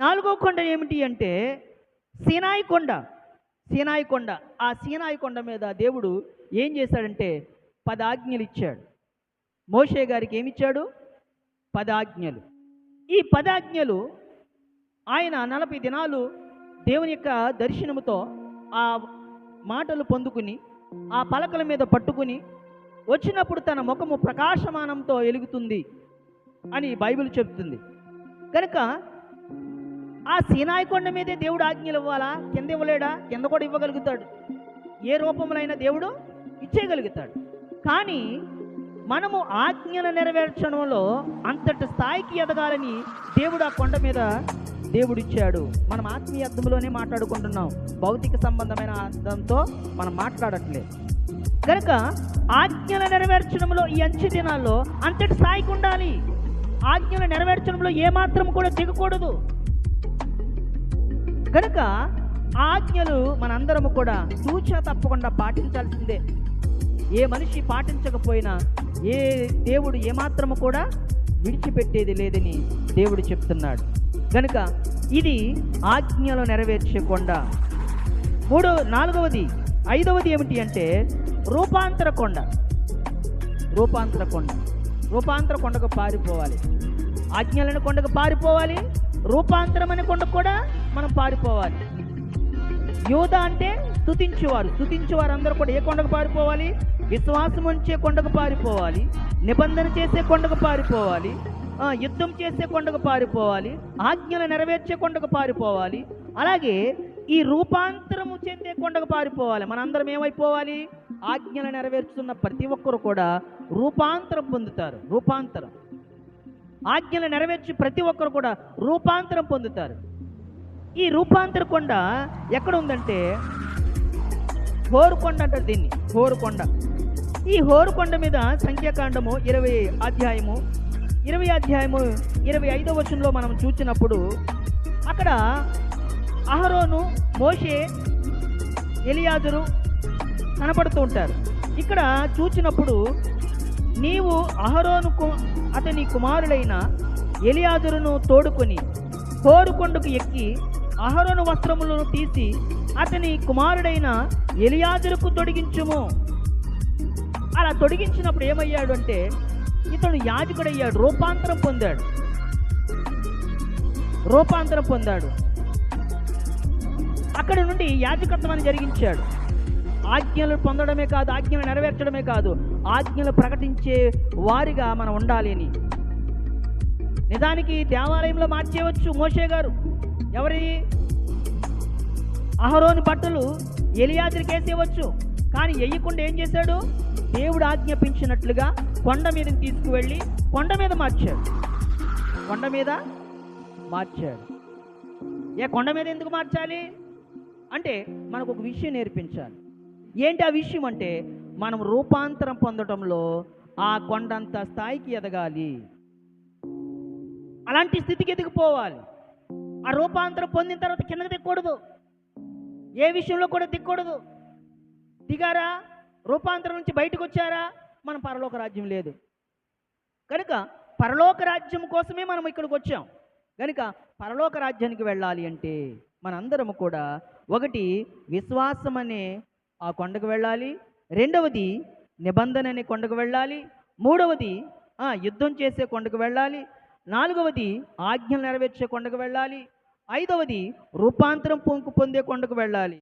నాలుగో కొండ ఏమిటి అంటే సీనాయి కొండ సీనాయి కొండ. ఆ సీనాయి కొండ మీద దేవుడు ఏం చేశాడంటే పదాజ్ఞలు ఇచ్చాడు. మోషే గారికి ఏమిచ్చాడు పదాజ్ఞలు. ఈ పదాజ్ఞలు ఆయన నలభై దినాలు దేవుని యొక్క దర్శనముతో ఆ మాటలు పొందుకుని ఆ పలకల మీద పట్టుకుని వచ్చినప్పుడు తన ముఖము ప్రకాశమానంతో వెలుగుతుంది అని బైబిల్ చెప్తుంది కనుక ఆ సీనాయి కొండ మీదే దేవుడు ఆజ్ఞలు ఇవ్వాలా? కింద ఇవ్వలేడా? కింద కూడా ఇవ్వగలుగుతాడు. ఏ రూపంలో దేవుడు ఇచ్చేయగలుగుతాడు. కానీ మనము ఆజ్ఞను నెరవేర్చడంలో అంతటి స్థాయికి ఎదగాలని దేవుడు ఆ కొండ మీద దేవుడిచ్చాడు. మనం ఆత్మీయ అర్థంలోనే మాట్లాడుకుంటున్నాం. భౌతిక సంబంధమైన అర్థంతో మనం మాట్లాడట్లేదు కనుక ఆజ్ఞలు నెరవేర్చడంలో ఈ అంచె దినాల్లో అంతటి స్థాయికి ఉండాలి. ఆజ్ఞలు నెరవేర్చడంలో ఏమాత్రం కూడా దిగకూడదు. కనుక ఆజ్ఞలు మనందరము కూడా సూచ తప్పకుండా పాటించాల్సిందే. ఏ మనిషి పాటించకపోయినా ఏ దేవుడు ఏమాత్రము కూడా విడిచిపెట్టేది లేదని దేవుడు చెప్తున్నాడు. కనుక ఇది ఆజ్ఞలు నెరవేర్చే కొండ మూడో నాలుగవది ఐదవది ఏమిటి అంటే రూపాంతర కొండ. రూపాంతర కొండ. రూపాంతర కొండకు పారిపోవాలి. ఆజ్ఞలను కొండకు పారిపోవాలి. రూపాంతరం అనే కొండకు కూడా మనం పారిపోవాలి. యోధ అంటే స్థుతించేవారు స్థుతించేవారు అందరూ కూడా ఏ కొండకు పారిపోవాలి? విశ్వాసం ఉంచే కొండకు పారిపోవాలి. నిబంధన చేసే కొండకు పారిపోవాలి. యుద్ధం చేసే కొండకు పారిపోవాలి. ఆజ్ఞలు నెరవేర్చే కొండకు పారిపోవాలి. అలాగే ఈ రూపాంతరము చెందే కొండకు పారిపోవాలి. మనందరం ఏమైపోవాలి? ఆజ్ఞలు నెరవేర్చుతున్న ప్రతి ఒక్కరు కూడా రూపాంతరం పొందుతారు. రూపాంతరం. ఆజ్ఞలు నెరవేర్చి ప్రతి ఒక్కరు కూడా రూపాంతరం పొందుతారు. ఈ రూపాంతర కొండ ఎక్కడ ఉందంటే హోరుకొండ అంటారు దీన్ని హోరుకొండ. ఈ హోరుకొండ మీద సంఖ్యాకాండము ఇరవై అధ్యాయము ఇరవై అధ్యాయము ఇరవై ఐదో వచనంలో మనం చూసినప్పుడు అక్కడ అహరోను మోషే ఎలియాజరు కనపడుతూ ఉంటారు. ఇక్కడ చూచినప్పుడు నీవు అహరోను అతని కుమారుడైన ఎలియాజరును తోడుకొని కోరుకొండకు ఎక్కి అహరోను వస్త్రములను తీసి అతని కుమారుడైన ఎలియాజరుకు తొడిగించుము. అలా తొడిగించినప్పుడు ఏమయ్యాడు అంటే ఇతడు యాజకుడయ్యాడు రూపాంతరం పొందాడు. రూపాంతరం పొందాడు. అక్కడి నుండి యాజకత్వాన్ని జరిగించాడు. ఆజ్ఞలు పొందడమే కాదు ఆజ్ఞలు నెరవేర్చడమే కాదు ఆజ్ఞలు ప్రకటించే వారిగా మనం ఉండాలి అని. నిజానికి దేవాలయంలో మార్చేయవచ్చు మోషే గారు. ఎవరి? అహరోని బట్టలు ఎలియాజరికి వేసేయవచ్చు కానీ వేయకుండా ఏం చేశాడు? దేవుడు ఆజ్ఞాపించినట్లుగా కొండ మీద తీసుకువెళ్ళి కొండ మీద మార్చాడు. కొండ మీద మార్చాడు. ఏ కొండ మీద ఎందుకు మార్చాలి? అంటే మనకు ఒక విషయం నేర్పించాలి. ఏంటి ఆ విషయం అంటే మనం రూపాంతరం పొందడంలో ఆ కొండంత స్థాయికి ఎదగాలి. అలాంటి స్థితికి ఎదిగిపోవాలి. ఆ రూపాంతరం పొందిన తర్వాత కిందకి దిక్కకూడదు ఏ విషయంలో కూడా దిక్కకూడదు దిగారా? రూపాంతరం నుంచి బయటకు వచ్చారా? మన పరలోక రాజ్యం లేదు. కనుక పరలోక రాజ్యం కోసమే మనం ఇక్కడికి వచ్చాం. కనుక పరలోక రాజ్యానికి వెళ్ళాలి అంటే మనందరము కూడా ఒకటి విశ్వాసం అనే ఆ కొండకు వెళ్ళాలి. రెండవది నిబంధన అనే కొండకు వెళ్ళాలి. మూడవది ఆ, యుద్ధం చేసే కొండకు వెళ్ళాలి. నాలుగవది ఆజ్ఞలు నెరవేర్చే కొండకు వెళ్ళాలి. ఐదవది రూపాంతరం పొంకు పొందే కొండకు వెళ్ళాలి.